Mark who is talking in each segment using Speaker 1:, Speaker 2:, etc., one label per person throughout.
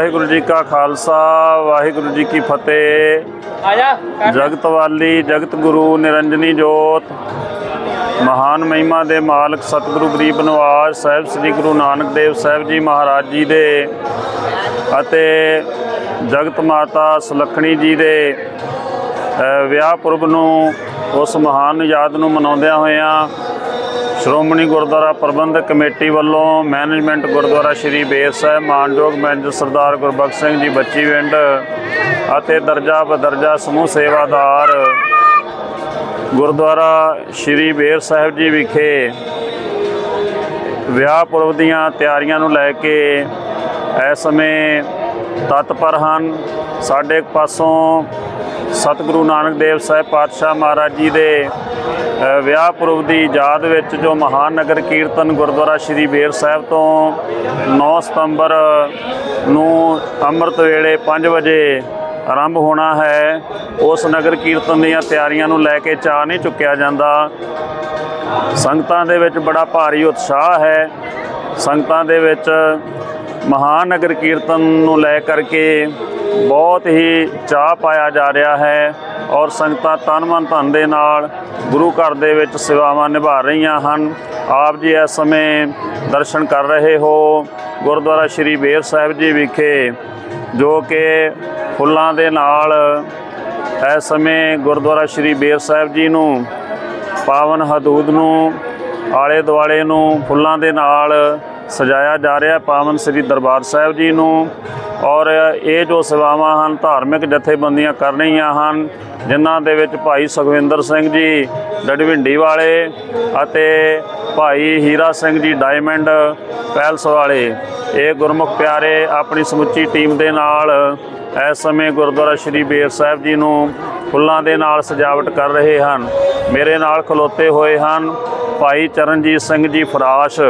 Speaker 1: ਵਾਹਿਗੁਰੂ ਜੀ ਕਾ ਖਾਲਸਾ ਵਾਹਿਗੁਰੂ ਜੀ ਕੀ ਫਤਿਹ।
Speaker 2: ਆਜਾ
Speaker 1: ਜਗਤ ਵਾਲੀ ਜਗਤ ਗੁਰੂ ਨਿਰੰਜਨੀ ਜੋਤ। ਮਹਾਨ ਮਹਿਮਾ ਦੇ ਮਾਲਕ ਸਤਿਗੁਰੂ ਗਰੀਬ ਨਿਵਾਸ ਸਾਹਿਬ ਸ੍ਰੀ ਗੁਰੂ ਨਾਨਕ ਦੇਵ ਸਾਹਿਬ ਜੀ ਮਹਾਰਾਜ ਜੀ ਦੇ ਅਤੇ ਜਗਤ ਮਾਤਾ ਸੁਲੱਖਣੀ ਜੀ ਦੇ ਵਿਆਹ ਪੁਰਬ ਨੂੰ ਉਸ ਮਹਾਨ ਯਾਦ ਨੂੰ ਮਨਾਉਂਦਿਆਂ ਹੋਇਆਂ ਸ਼੍ਰੋਮਣੀ ਗੁਰਦੁਆਰਾ ਪ੍ਰਬੰਧਕ ਕਮੇਟੀ ਵੱਲੋਂ ਮੈਨੇਜਮੈਂਟ ਗੁਰਦੁਆਰਾ ਸ਼੍ਰੀ ਬੇਰ ਸਾਹਿਬ ਮਾਨਯੋਗ ਮੈਨੇਜਰ ਸਰਦਾਰ ਗੁਰਬਖਸ਼ ਸਿੰਘ ਜੀ ਬੱਚੀ ਬੱਚੀਵਿੰਡ ਅਤੇ ਦਰਜਾ ਬਦਰਜਾ ਸਮੂਹ ਸੇਵਾਦਾਰ ਗੁਰਦੁਆਰਾ ਸ਼੍ਰੀ ਬੇਰ ਸਾਹਿਬ ਜੀ ਵਿਖੇ ਵਿਆਹ ਪੁਰਬ ਦੀਆਂ ਤਿਆਰੀਆਂ ਨੂੰ ਲੈ ਕੇ ਇਸ ਸਮੇਂ ਤਤਪਰ ਹਨ। ਸਾਡੇ ਪਾਸੋਂ ਸਤਿਗੁਰੂ ਨਾਨਕ ਦੇਵ ਸਾਹਿਬ ਪਾਤਸ਼ਾਹ ਮਹਾਰਾਜ ਜੀ ਦੇ ਵਿਆਹ ਪੁਰਬ ਦੀ ਯਾਦ ਵਿੱਚ ਜੋ ਮਹਾਨ ਨਗਰ ਕੀਰਤਨ ਗੁਰਦੁਆਰਾ ਸ਼੍ਰੀ ਬੇਰ ਸਾਹਿਬ ਤੋਂ 9 ਸਤੰਬਰ ਨੂੰ ਅੰਮ੍ਰਿਤ ਵੇਲੇ 5 ਵਜੇ ਆਰੰਭ ਹੋਣਾ ਹੈ, ਉਸ ਨਗਰ ਕੀਰਤਨ ਦੀਆਂ ਤਿਆਰੀਆਂ ਨੂੰ ਲੈ ਕੇ ਚਾਅ ਨਹੀਂ ਚੁੱਕਿਆ ਜਾਂਦਾ। ਸੰਗਤਾਂ ਦੇ ਵਿੱਚ ਬੜਾ ਭਾਰੀ ਉਤਸ਼ਾਹ ਹੈ। ਸੰਗਤਾਂ ਦੇ ਵਿੱਚ ਮਹਾਨ ਨਗਰ ਕੀਰਤਨ ਨੂੰ ਲੈ ਕਰਕੇ ਬਹੁਤ ਹੀ ਚਾਹ ਪਾਇਆ ਜਾ ਰਿਹਾ ਹੈ। ਔਰ ਸੰਗਤਾਂ ਤਨ ਮਨ ਧਨ ਦੇ ਨਾਲ ਗੁਰੂ ਘਰ ਦੇ ਵਿੱਚ ਸੇਵਾਵਾਂ ਨਿਭਾ ਰਹੀਆਂ ਹਨ। ਆਪ ਜੀ ਇਸ ਸਮੇਂ ਦਰਸ਼ਨ ਕਰ ਰਹੇ ਹੋ ਗੁਰਦੁਆਰਾ ਸ਼੍ਰੀ ਬੇਰ ਸਾਹਿਬ ਜੀ ਵਿਖੇ, ਜੋ ਕਿ ਫੁੱਲਾਂ ਦੇ ਨਾਲ ਇਸ ਸਮੇਂ ਗੁਰਦੁਆਰਾ ਸ਼੍ਰੀ ਬੇਰ ਸਾਹਿਬ ਜੀ ਨੂੰ, ਪਾਵਨ ਹਦੂਦ ਨੂੰ ਆਲੇ ਦੁਆਲੇ ਨੂੰ ਫੁੱਲਾਂ ਦੇ ਨਾਲ ਸਜਾਇਆ ਜਾ ਰਿਹਾ ਪਾਵਨ ਸ੍ਰੀ ਦਰਬਾਰ ਸਾਹਿਬ ਜੀ ਨੂੰ ਔਰ ਇਹ ਜੋ ਸੇਵਾਵਾਂ ਹਨ, ਧਾਰਮਿਕ ਜਥੇਬੰਦੀਆਂ ਕਰ ਰਹੀਆਂ ਹਨ, ਜਿਨ੍ਹਾਂ ਦੇ ਵਿੱਚ ਭਾਈ ਸੁਖਵਿੰਦਰ ਸਿੰਘ ਜੀ ਡਡਵਿੰਡੀ ਵਾਲੇ ਅਤੇ ਭਾਈ ਹੀਰਾ ਸਿੰਘ ਜੀ ਡਾਇਮੰਡ ਪੈਲਸ ਵਾਲੇ, ਇਹ ਗੁਰਮੁਖ ਪਿਆਰੇ ਆਪਣੀ ਸਮੁੱਚੀ ਟੀਮ ਦੇ ਨਾਲ ਇਸ ਸਮੇਂ ਗੁਰਦੁਆਰਾ ਸ਼੍ਰੀ ਬੇਰ ਸਾਹਿਬ ਜੀ ਨੂੰ ਫੁੱਲਾਂ ਦੇ ਨਾਲ ਸਜਾਵਟ ਕਰ ਰਹੇ ਹਨ। ਮੇਰੇ ਨਾਲ ਖਲੋਤੇ ਹੋਏ ਹਨ ਭਾਈ ਚਰਨਜੀਤ ਸਿੰਘ ਜੀ ਫਰਾਸ਼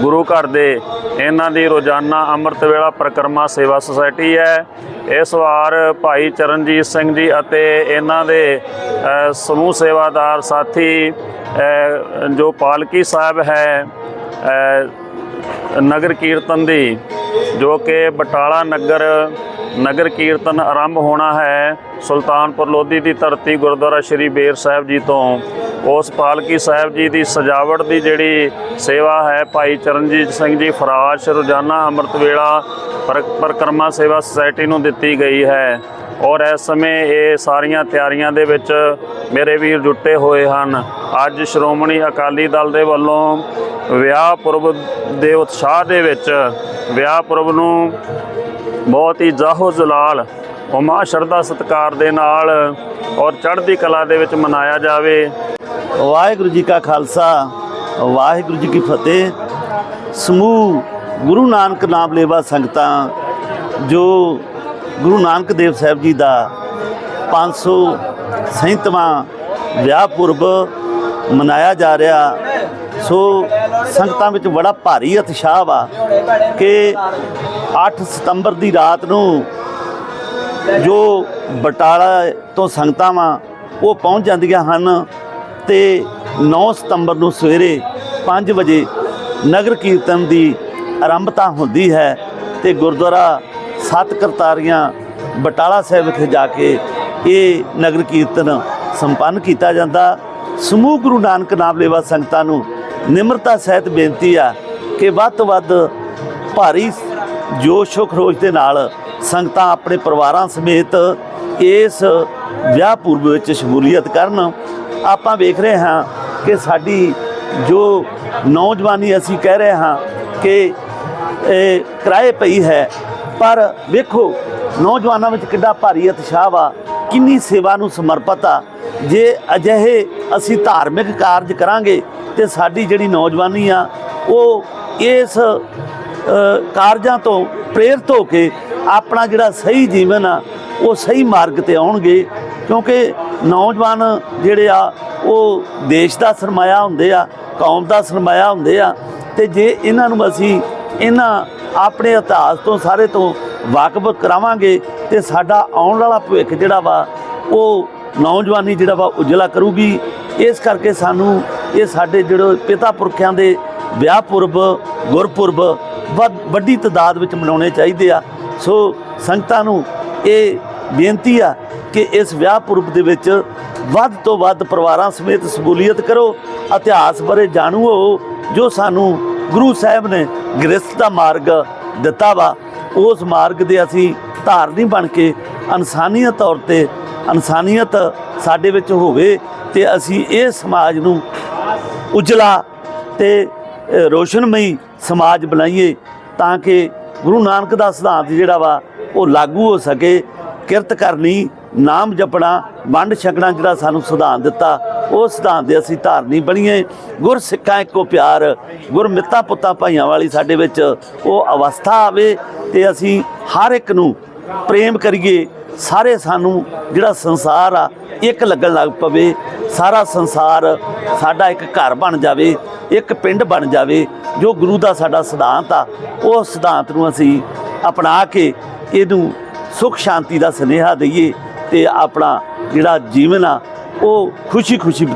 Speaker 1: ਗੁਰੂ ਘਰ ਦੇ ਇਹਨਾਂ ਦੀ ਰੋਜ਼ਾਨਾ ਅੰਮ੍ਰਿਤ ਵੇਲਾ ਪ੍ਰਕਰਮਾ ਸੇਵਾ ਸੁਸਾਇਟੀ ਹੈ। ਇਸ ਵਾਰ ਭਾਈ ਚਰਨਜੀਤ ਸਿੰਘ ਜੀ ਅਤੇ ਇਹਨਾਂ ਦੇ ਸਮੂਹ ਸੇਵਾਦਾਰ ਸਾਥੀ ਜੋ ਪਾਲਕੀ ਸਾਹਿਬ ਹੈ ਨਗਰ ਕੀਰਤਨ ਦੀ, ਜੋ ਕਿ ਬਟਾਲਾ ਨਗਰ ਨਗਰ ਕੀਰਤਨ ਆਰੰਭ ਹੋਣਾ ਹੈ। ਸੁਲਤਾਨਪੁਰ ਲੋਧੀ ਦੀ ਧਰਤੀ ਗੁਰਦੁਆਰਾ ਸ਼੍ਰੀ ਬੇਰ ਸਾਹਿਬ ਜੀ ਤੋਂ। ਉਸ ਪਾਲਕੀ ਸਾਹਿਬ ਜੀ ਦੀ ਸਜਾਵਟ ਦੀ ਜਿਹੜੀ ਸੇਵਾ ਹੈ, ਭਾਈ ਚਰਨਜੀਤ ਸਿੰਘ ਜੀ ਫਰਾਸ਼ ਰੋਜ਼ਾਨਾ ਅੰਮ੍ਰਿਤ ਵੇਲਾ ਪਰ- ਪਰਿਕਰਮਾ ਸੇਵਾ ਸੁਸਾਇਟੀ ਨੂੰ ਦਿੱਤੀ ਗਈ ਹੈ। ਔਰ ਇਸ ਸਮੇਂ ਇਹ ਸਾਰੀਆਂ ਤਿਆਰੀਆਂ ਦੇ ਵਿੱਚ ਮੇਰੇ ਵੀਰ ਜੁਟੇ ਹੋਏ ਹਨ। ਅੱਜ ਸ਼੍ਰੋਮਣੀ ਅਕਾਲੀ ਦਲ ਦੇ ਵੱਲੋਂ ਵਿਆਹ ਪੁਰਬ ਦੇ ਉਤਸ਼ਾਹ ਦੇ ਵਿੱਚ ਵਿਆਹ ਪੁਰਬ ਨੂੰ ਬਹੁਤ ਹੀ ਜਾਹੋ ਜਲਾਲ ਉਮਾ ਸ਼ਰਧਾ ਸਤਕਾਰ ਦੇ ਨਾਲ ਔਰ ਚੜ੍ਹਦੀ ਕਲਾ ਦੇ ਵਿੱਚ ਮਨਾਇਆ ਜਾਵੇ।
Speaker 3: ਵਾਹਿਗੁਰੂ ਜੀ ਕਾ ਖਾਲਸਾ, ਵਾਹਿਗੁਰੂ ਜੀ ਕੀ ਫਤਿਹ। ਸਮੂਹ ਗੁਰੂ ਨਾਨਕ ਨਾਮ ਲੇਵਾ ਸੰਗਤਾਂ, ਜੋ ਗੁਰੂ ਨਾਨਕ ਦੇਵ ਸਾਹਿਬ ਜੀ ਦਾ 537ਵਾਂ ਵਿਆਹ ਪੁਰਬ ਮਨਾਇਆ ਜਾ ਰਿਹਾ, ਸੋ ਸੰਗਤਾਂ ਵਿੱਚ ਬੜਾ ਭਾਰੀ ਉਤਸ਼ਾਹ ਵਾ ਕਿ 8 ਸਤੰਬਰ ਦੀ ਰਾਤ ਨੂੰ ਜੋ ਬਟਾਲਾ ਤੋਂ ਸੰਗਤਾਂ ਵਾ, ਉਹ ਪਹੁੰਚ ਜਾਂਦੀਆਂ ਹਨ। ਤੇ 9 ਸਤੰਬਰ ਨੂੰ ਸਵੇਰੇ 5 ਵਜੇ ਨਗਰ ਕੀਰਤਨ ਦੀ ਆਰੰਭਤਾ ਹੁੰਦੀ ਹੈ ਤੇ ਗੁਰਦੁਆਰਾ ਸੱਤ ਕਰਤਾਰੀਆਂ ਬਟਾਲਾ ਸਾਹਿਬ ਵਿਖੇ ਜਾ ਕੇ ਇਹ ਨਗਰ ਕੀਰਤਨ ਸੰਪੰਨ ਕੀਤਾ ਜਾਂਦਾ। ਸਮੂਹ ਗੁਰੂ ਨਾਨਕ ਨਾਮ ਲੇਵਾ ਸੰਗਤਾਂ ਨੂੰ ਨਿਮਰਤਾ ਸਹਿਤ ਬੇਨਤੀ ਆ ਕਿ ਵੱਧ ਤੋਂ ਵੱਧ ਭਾਰੀ ਜੋਸ਼ ਖਰੋਸ਼ ਦੇ ਨਾਲ ਸੰਗਤਾਂ ਆਪਣੇ ਪਰਿਵਾਰਾਂ ਸਮੇਤ ਇਸ ਵਿਆਹ ਪੂਰਬ ਵਿੱਚ ਸ਼ਮੂਲੀਅਤ ਕਰਨ ਆਪਾਂ ਵੇਖ ਰਹੇ ਹਾਂ ਕਿ ਸਾਡੀ ਜੋ ਨੌਜਵਾਨੀ ਅਸੀਂ ਕਹਿ ਰਹੇ ਹਾਂ ਕਿ ਕਿਰਾਏ ਪਈ ਹੈ। ਪਰ ਵੇਖੋ, ਨੌਜਵਾਨਾਂ ਵਿੱਚ ਕਿੰਨਾ ਭਾਰੀ ਉਤਸ਼ਾਹ ਵਾ ਕਿੰਨੀ ਸੇਵਾ ਨੂੰ ਸਮਰਪਿਤ ਆ। ਜੇ ਅਜਿਹੇ ਅਸੀਂ ਧਾਰਮਿਕ ਕਾਰਜ ਕਰਾਂਗੇ ਤੇ ਸਾਡੀ ਜਿਹੜੀ ਨੌਜਵਾਨੀ ਆ, ਉਹ ਇਸ ਕਾਰਜਾਂ ਤੋਂ ਪ੍ਰੇਰਿਤ ਹੋ ਕੇ ਆਪਣਾ ਜਿਹੜਾ ਸਹੀ ਜੀਵਨ ਆ, ਉਹ ਸਹੀ ਮਾਰਗ ਤੇ ਆਉਣਗੇ। ਕਿਉਂਕਿ ਨੌਜਵਾਨ ਜਿਹੜੇ ਆ, ਉਹ ਦੇਸ਼ ਦਾ ਸਰਮਾਇਆ ਹੁੰਦੇ ਆ, ਕੌਮ ਦਾ ਸਰਮਾਇਆ ਹੁੰਦੇ ਆ, ਤੇ ਜੇ ਇਹਨਾਂ ਨੂੰ ਅਸੀਂ ਇਹਨਾਂ ਆਪਣੇ ਇਤਿਹਾਸ ਤੋਂ, ਸਾਰੇ ਤੋਂ ਵਾਕਫ ਕਰਾਵਾਂਗੇ, ਤੇ ਸਾਡਾ ਆਉਣ ਵਾਲਾ ਭਵਿੱਖ ਜਿਹੜਾ ਵਾ, ਉਹ ਨੌਜਵਾਨੀ ਜਿਹੜਾ ਵਾ, ਉਜਲਾ ਕਰੂਗੀ। ਇਸ ਕਰਕੇ ਸਾਨੂੰ ਇਹ ਸਾਡੇ ਜਿਹੜੇ ਪਿਤਾ ਪੁਰਖਿਆਂ ਦੇ ਵਿਆਹ ਪੁਰਬ, ਗੁਰਪੁਰਬ ਵੱਧ- ਵੱਡੀ ਤਦਾਦ ਵਿੱਚ ਮਨਾਉਣੇ ਚਾਹੀਦੇ ਆ। ਸੋ ਸੰਗਤਾਂ ਨੂੰ ਇਹ ਬੇਨਤੀ ਆ ਕਿ ਇਸ ਵਿਆਹ ਪੁਰਬ ਦੇ ਵਿੱਚ ਵੱਧ ਤੋਂ ਵੱਧ ਪਰਿਵਾਰਾਂ ਸਮੇਤ ਸਬੂਲੀਅਤ ਕਰੋ, ਇਤਿਹਾਸ ਬਾਰੇ ਜਾਣੂ ਹੋ, ਜੋ ਸਾਨੂੰ ਗੁਰੂ ਸਾਹਿਬ ਨੇ ਗ੍ਰਸਥ ਦਾ ਮਾਰਗ ਦਿੱਤਾ ਵਾ। ਉਸ ਮਾਰਗ ਦੇ ਅਸੀਂ ਧਾਰਨੀ ਬਣ ਕੇ ਇਨਸਾਨੀਅਤ ਤੌਰ ਤੇ ਇਨਸਾਨੀਅਤ ਸਾਡੇ ਵਿੱਚ ਹੋਵੇ ਤੇ ਅਸੀਂ ਇਹ ਸਮਾਜ ਨੂੰ ਉਜਲਾ ਤੇ ਰੋਸ਼ਨਮਈ ਸਮਾਜ ਬਣਾਈਏ ਤਾਂ ਕਿ ਗੁਰੂ ਨਾਨਕ ਦਾ ਸਿਧਾਂਤ ਜਿਹੜਾ ਵਾ ਉਹ ਲਾਗੂ ਹੋ ਸਕੇ। ਕਿਰਤ ਕਰਨੀ ਨਾਮ ਜਪਣਾ, ਵੰਡ ਛਕਣਾ ਜਿਹੜਾ ਸਾਨੂੰ ਸਿਧਾਂਤ ਦਿੱਤਾ, ਉਹ ਸਿਧਾਂਤ ਦੇ ਅਸੀਂ ਧਾਰਨੀ ਬਣੀਏ। ਗੁਰ ਸਿੱਖਾਂ ਇੱਕੋ ਪਿਆਰ, ਗੁਰ ਮਿੱਤਾ ਪੁੱਤਾਂ ਭਾਈਆਂ ਵਾਲੀ ਸਾਡੇ ਵਿੱਚ ਉਹ ਅਵਸਥਾ ਆਵੇ ਤੇ ਅਸੀਂ ਹਰ ਇੱਕ ਨੂੰ ਪ੍ਰੇਮ ਕਰੀਏ। ਸਾਰੇ ਸਾਨੂੰ ਜਿਹੜਾ ਸੰਸਾਰ ਆ, ਇੱਕ ਲੱਗਣ ਲੱਗ ਪਵੇ। ਸਾਰਾ ਸੰਸਾਰ ਸਾਡਾ ਇੱਕ ਘਰ ਬਣ ਜਾਵੇ, ਇੱਕ ਪਿੰਡ ਬਣ ਜਾਵੇ। ਜੋ ਗੁਰੂ ਦਾ ਸਾਡਾ ਸਿਧਾਂਤ ਆ, ਉਹ ਸਿਧਾਂਤ ਨੂੰ ਅਸੀਂ ਅਪਣਾ ਕੇ ਇਹਨੂੰ ਸੁਖ ਸ਼ਾਂਤੀ ਦਾ ਸੁਨੇਹਾ ਦਈਏ। ਤੇ ਆਪਣਾ ਜਿਹੜਾ ਜੀਵਨ ਆ ਉਹ ਖੁਸ਼ੀ ਖੁਸ਼ੀ